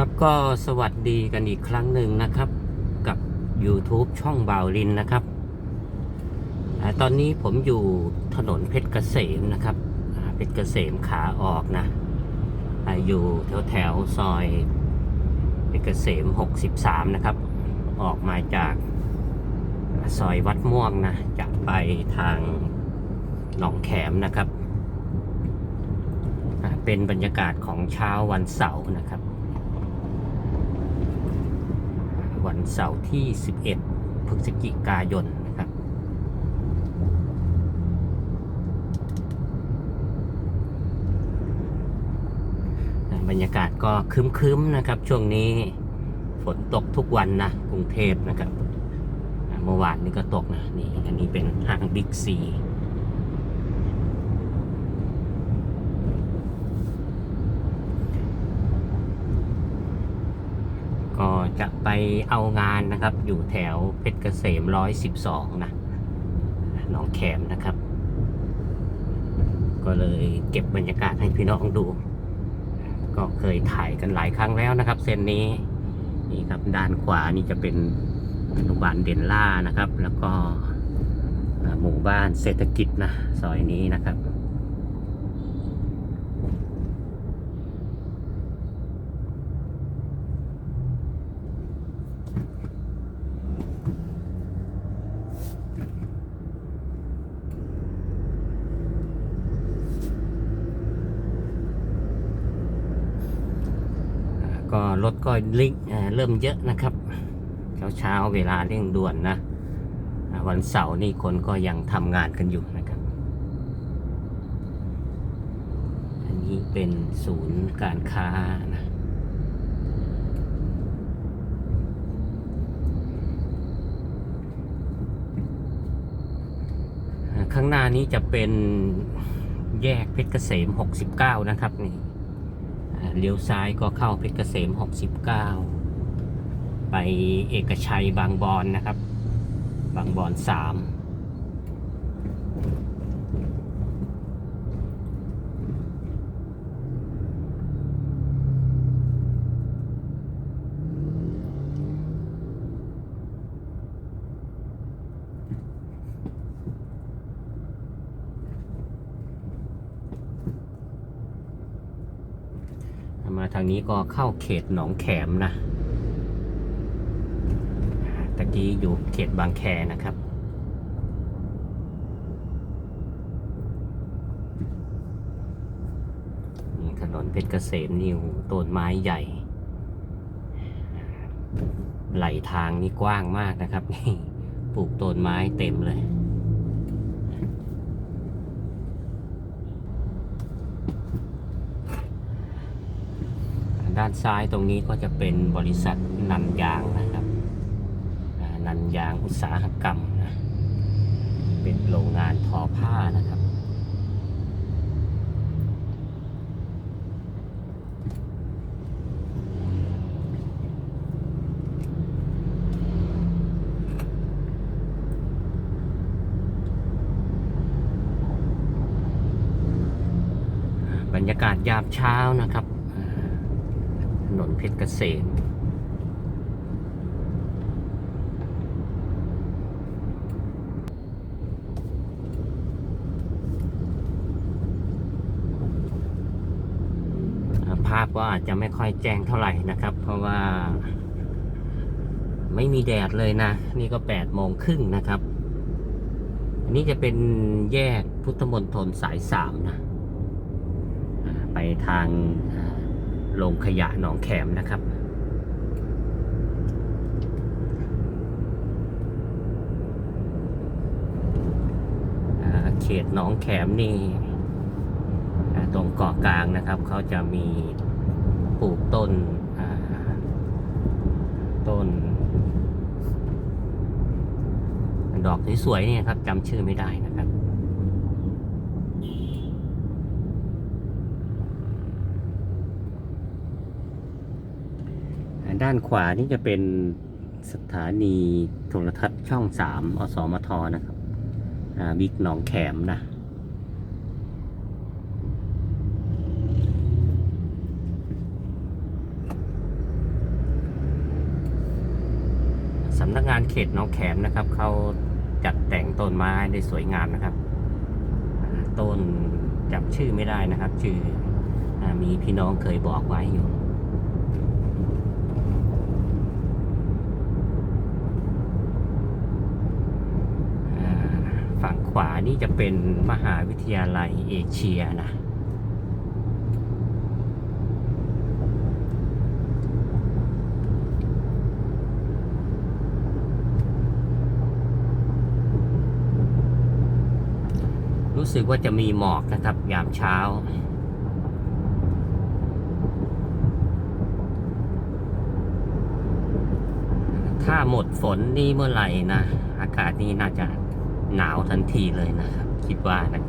ครับก็สวัสดีกันอีกครั้งหนึ่งนะครับกับ YouTube ช่องบาวลินนะครับอตอนนี้ผมอยู่ถนนเพชรเกษมนะครับเพชรเกษมขาออกนะออยู่แถวแถวๆซอยเพชรเกษม 63 นะครับ ออกมาจากซอยวัดม่วงนะจะไปทางหนองแขมนะครับ เป็นบรรยากาศของเช้าวันเสาร์นะครับ วันเสาร์ที่ 11 พฤศจิกายนนะครับ บรรยากาศก็คึ้มๆนะครับ ช่วงนี้ฝนตกทุกวันนะ กรุงเทพนะครับ เมื่อวานนี้ก็ตกนะ นี่ อันนี้เป็นห้างบิ๊กซี จะไปเอางานนะครับ อยู่แถวเพชรเกษม112นะหนองแขมนะครับ ก็เลยเก็บบรรยากาศให้พี่น้องดู ก็เคยถ่ายกันหลายครั้งแล้วนะครับ เส้นนี้นี่ครับด้านขวานี่จะเป็นอนุบาลเดนล่านะครับ แล้วก็หมู่บ้านเศรษฐกิจนะซอยนี้นะครับ อ่า ก็รถก็ลิงเริ่มเยอะนะครับ เช้าเช้าๆเวลาเร่งด่วนนะ วันเสาร์นี่คนก็ยังทำงานกันอยู่นะครับ อันนี้เป็นศูนย์การค้านะข้างหน้านี้จะเป็นแยกเพชรเกษม 69 นะครับนี่ เลี้ยวซ้ายก็เข้าเพชรเกษม 69 ไปเอกชัยบางบอนนะครับ บางบอน3 มาทางนี้ก็เข้าเขตหนองแขมนะตะกี้อยู่เขตบางแคนะครับนี่ถนนเพชรเกษมนิวต้นไม้ใหญ่ ไหลทางนี่กว้างมากนะครับนี่ปลูกต้นไม้เต็มเลย ด้านซ้ายตรงนี้ก็จะเป็นบริษัทนันยางนะครับนันยางอุตสาหกรรมนะเป็นโรงงานทอผ้านะครับบรรยากาศยามเช้านะครับ นนเพชรเกษมภาพก็อาจจะไม่ค่อยแจ้งเท่าไหร่นะครับ เพราะว่าไม่มีแดดเลยนะ นี่ก็แปดโมงครึ่งนะครับอันนี้จะเป็นแยกพุทธมณฑลสายสามนะ ไปทางา โรงขยะหนองแขมนะครับ เขตหนองแขมนี่ตรงเกาะกลางนะครับเขาจะมีปลูกต้นต้น ดอกสวยๆเนี่ยครับจำชื่อไม่ได้นะครับ ด้านขวานี่จะเป็นสถานีโทรทัศน์ช่องสามอสมทนะครับบิ๊กหนองแขมนะสำนักงานเขตหนองแขมนะครับ เขาจัดแต่งต้นไม้ได้สวยงามนะครับ ต้นจำชื่อไม่ได้นะครับ ชื่อมีพี่น้องเคยบอกไว้อยู่ ฝั่งขวานี่จะเป็นมหาวิทยาลัยเอเชียนะรู้สึกว่าจะมีหมอกนะครับ ยามเช้า ถ้าหมดฝนนี่เมื่อไหร่นะ อากาศนี่น่าจะ หนาวทันทีเลยนะครับ คิดว่านะ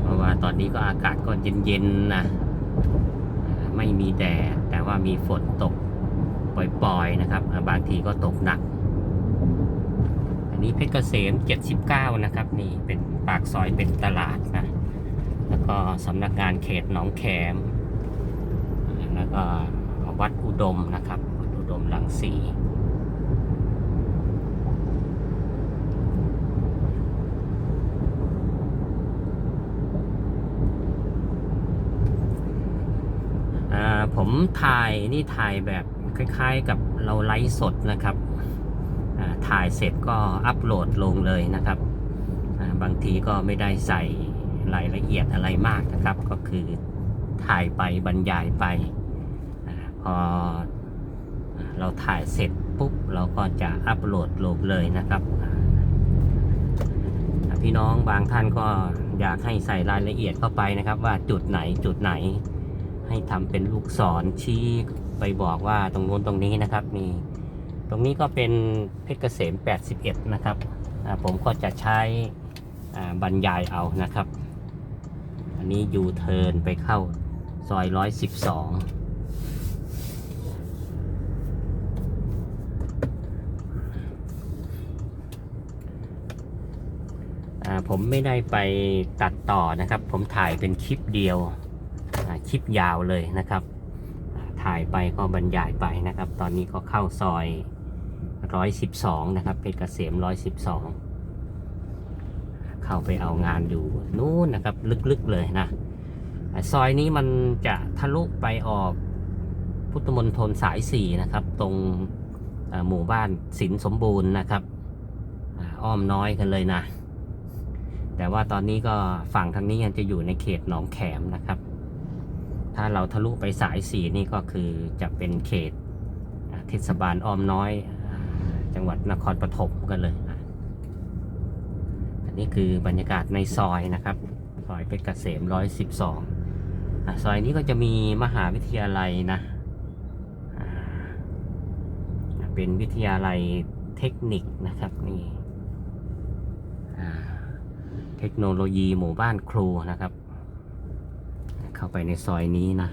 เพราะว่าตอนนี้ก็อากาศก็เย็นๆนะไม่มีแดดแต่ว่ามีฝนตกปล่อยๆนะครับ บางทีก็ตกหนัก อันนี้เพชรเกษม 79 นะครับ นี่เป็นปากซอยเป็นตลาดนะ แล้วก็สำนักงานเขตหนองแขม แล้วก็วัดอุดมนะครับวัดอุดมหลังสีอ่า ผมถ่ายนี่ถ่ายแบบคล้ายๆกับเราไลฟ์สดนะครับถ่ายเสร็จก็อัปโหลดลงเลยนะครับ บางทีก็ไม่ได้ใส่รายละเอียดอะไรมากนะครับ ก็คือถ่ายไปบรรยายไป พอเราถ่ายเสร็จปุ๊บเราก็จะอัปโหลดลงเลยนะครับ พี่น้องบางท่านก็อยากให้ใส่รายละเอียดเข้าไปนะครับ ว่าจุดไหนจุดไหน ให้ทำเป็นลูกศรชี้ไปบอกว่าตรงนู้นตรงนี้นะครับนี่ตรงนี้ก็เป็นเพชรเกษม 81 นะครับผมก็จะใช้บรรยายเอานะครับ อันนี้ยูเทิร์นไปเข้าซอย 112ผมไม่ได้ไปตัดต่อนะครับ ผมถ่ายเป็นคลิปเดียว ลิปยาวเลยนะครับ ถ่ายไปก็บรรยายไปนะครับ ตอนนี้ก็เข้าซอย 112 นะครับ เพชรเกษม 112 เข้าไปเอางานอยู่นู้นนะครับ ลึกๆเลยนะซอยนี้มันจะทะลุไปออกพุทธมณฑลสาย 4 นะครับ ตรงหมู่บ้านสินสมบูรณ์นะครับอาอ้อมน้อยกันเลยนะ แต่ว่าตอนนี้ก็ฝั่งทางนี้ยังจะอยู่ในเขตหนองแขมนะครับ ถ้าเราทะลุไปสายสีนี่ก็คือจะเป็นเขตเทศบาลอ้อมน้อย จังหวัดนครปฐมกันเลย อันนี้คือบรรยากาศในซอยนะครับ ซอยเพชรเกษม112อะซอยนี้ก็จะมีมหาวิทยาลัยนะ เป็นวิทยาลัยเทคนิคนะครับนี่เทคโนโลยีหมู่บ้านครูนะครับ เข้าไปในซอยนี้นะ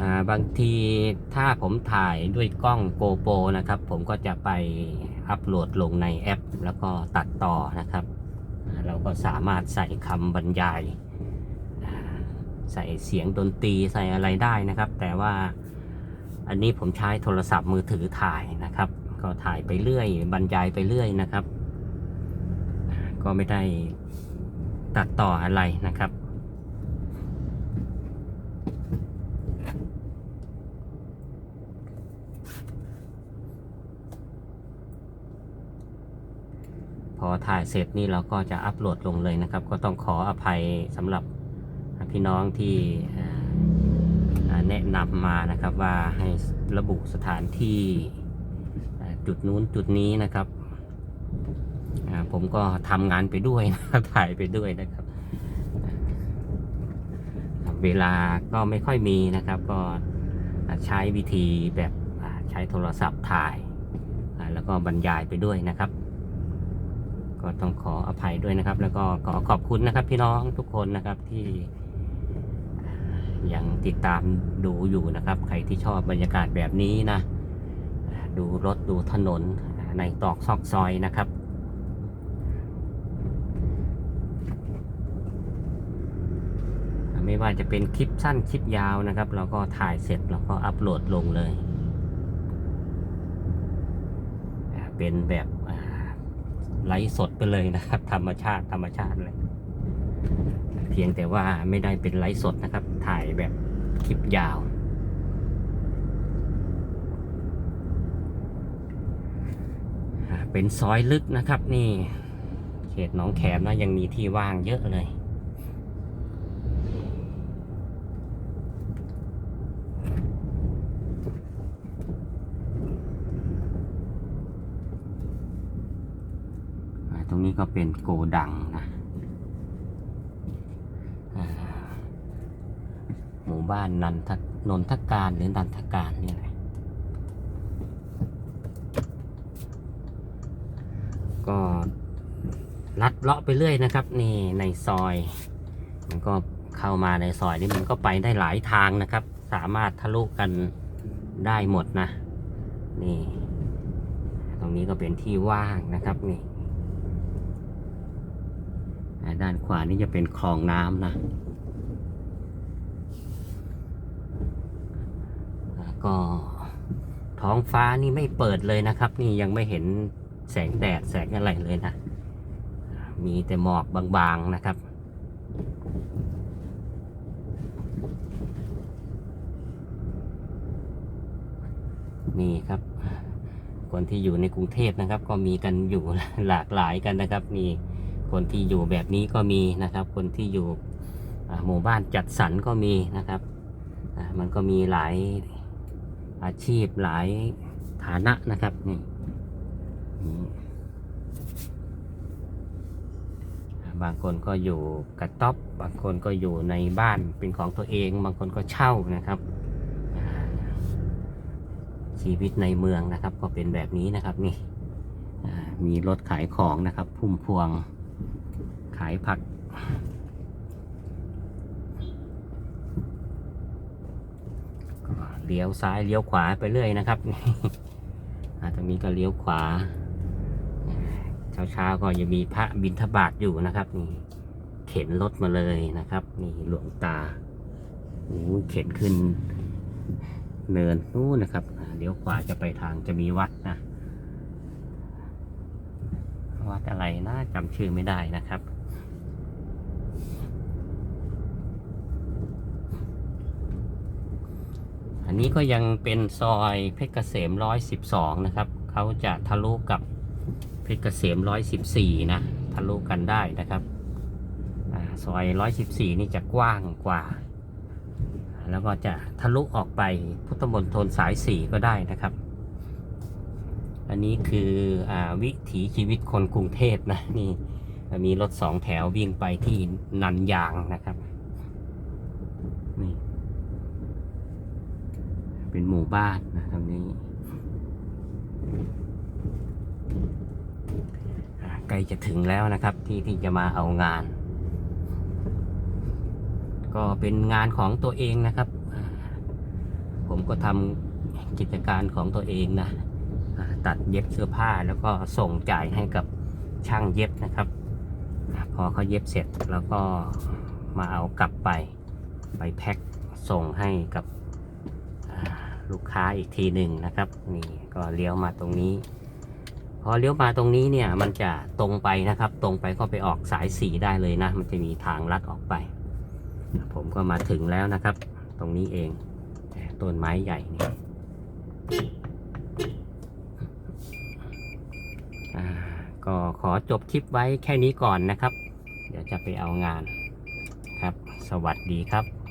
อ่าบางทีถ้าผมถ่ายด้วยกล้องโกโปรนะครับ ผมก็จะไปอัปโหลดลงในแอป แล้วก็ตัดต่อนะครับ เราก็สามารถใส่คำบรรยาย ใส่เสียงดนตรีใส่อะไรได้นะครับ แต่ว่าอันนี้ผมใช้โทรศัพท์มือถือถ่ายนะครับ ก็ถ่ายไปเรื่อย บรรยายไปเรื่อยนะครับ ก็ไม่ได้ตัดต่ออะไรนะครับ พอถ่ายเสร็จนี่เราก็จะอัปโหลดลงเลยนะครับ ก็ต้องขออภัยสำหรับพี่น้องที่แนะนำมานะครับว่าให้ระบุสถานที่ จุดนู้นจุดนี้นะครับผมก็ทำงานไปด้วยนะครับถ่ายไปด้วยนะครับ เวลาก็ไม่ค่อยมีนะครับ ก็ใช้วิธีแบบใช้โทรศัพท์ถ่าย แล้วก็บรรยายไปด้วยนะครับ ก็ต้องขออภัยด้วยนะครับ แล้วก็ขอขอบคุณนะครับ พี่น้องทุกคนนะครับที่ยังติดตามดูอยู่นะครับ ใครที่ชอบบรรยากาศแบบนี้นะ ดูรถดูถนนในตอกซอกซอยนะครับ ไม่ว่าจะเป็นคลิปสั้นคลิปยาวนะครับ เราก็ถ่ายเสร็จเราก็อัปโหลดลงเลย เป็นแบบไลฟ์สดไปเลยนะครับ ธรรมชาติธรรมชาติเลย เพียงแต่ว่าไม่ได้เป็นไลฟ์สดนะครับ ถ่ายแบบคลิปยาว เป็นซอยลึกนะครับนี่ เขตหนองแขมนะยังมีที่ว่างเยอะเลยตรงนี้ก็เป็นโกดังนะหมู่บ้านนันทนนทการหรือนันทการนี่แหละ ก็ลัดเลาะไปเรื่อยนะครับ นี่ในซอย มันก็เข้ามาในซอยนี้มันก็ไปได้หลายทางนะครับ สามารถทะลุกันได้หมดนะ นี่ ตรงนี้ก็เป็นที่ว่างนะครับนี่ด้านขวานี่จะเป็นคลองน้ำนะก็ท้องฟ้านี่ไม่เปิดเลยนะครับ นี่ยังไม่เห็น แสงแดดแสงอะไรเลยนะ มีแต่หมอกบางๆนะครับ นี่ครับ คนที่อยู่ในกรุงเทพนะครับ ก็มีกันอยู่หลากหลายกันนะครับ มีคนที่อยู่แบบนี้ก็มีนะครับ คนที่อยู่หมู่บ้านจัดสรรก็มีนะครับ มันก็มีหลายอาชีพหลายฐานะนะครับนี่ นี่บางคนก็อยู่กระต๊อบบางคนก็อยู่ในบ้านเป็นของตัวเอง บางคนก็เช่านะครับ ชีวิตในเมืองนะครับ ก็เป็นแบบนี้นะครับนี่มีรถขายของนะครับ พุ่มพวงขายผักเลี้ยวซ้ายเลี้ยวขวาไปเรื่อยนะครับตรงนี้ก็เลี้ยวขวา เช้าเช้าๆก็จะมีพระบิณฑบาตอยู่นะครับ นี่เข็นรถมาเลยนะครับ นี่หลวงตาโอ้เข็นขึ้น เนินนู้นนะครับเลี้ยวขวาจะไปทางจะมีวัดนะวัดอะไรนะจำชื่อไม่ได้นะครับอันนี้ก็ยังเป็นซอยเพชรเกษมร้อยสิบสองนะครับ เขาจะทะลุกับ ชรเกษมร้อยสิบสี่นะทะลุกันได้นะครับซอยร้อยสิบสี่นี่จะกว้างกว่า แล้วก็จะทะลุออกไปพุทธมณฑลสายสี่ก็ได้นะครับ อันนี้คืออวิถีชีวิตคนกรุงเทพนะนี่มีรถสองแถววิ่งไปที่นันยางนะครับนี่เป็นหมู่บ้านนะตรงนี้อ่าใกล้จะถึงแล้วนะครับ ที่ที่จะมาเอางาน ก็เป็นงานของตัวเองนะครับ ผมก็ทำกิจการของตัวเองนะตัดเย็บเสื้อผ้าแล้วก็ส่งจ่ายให้กับช่างเย็บนะครับ พอเขาเย็บเสร็จแล้วก็มาเอากลับไปไปแพ็คส่งให้กับลูกค้าอีกทีหนึ่งนะครับ นี่ก็เลี้ยวมาตรงนี้ พอเลี้ยวมาตรงนี้เนี่ยมันจะตรงไปนะครับ ตรงไปก็ไปออกสายสีได้เลยนะ มันจะมีทางลัดออกไป ผมก็มาถึงแล้วนะครับ ตรงนี้เองต้นไม้ใหญ่นี่ก็ขอจบคลิปไว้แค่นี้ก่อนนะครับ เดี๋ยวจะไปเอางานครับ สวัสดีครับ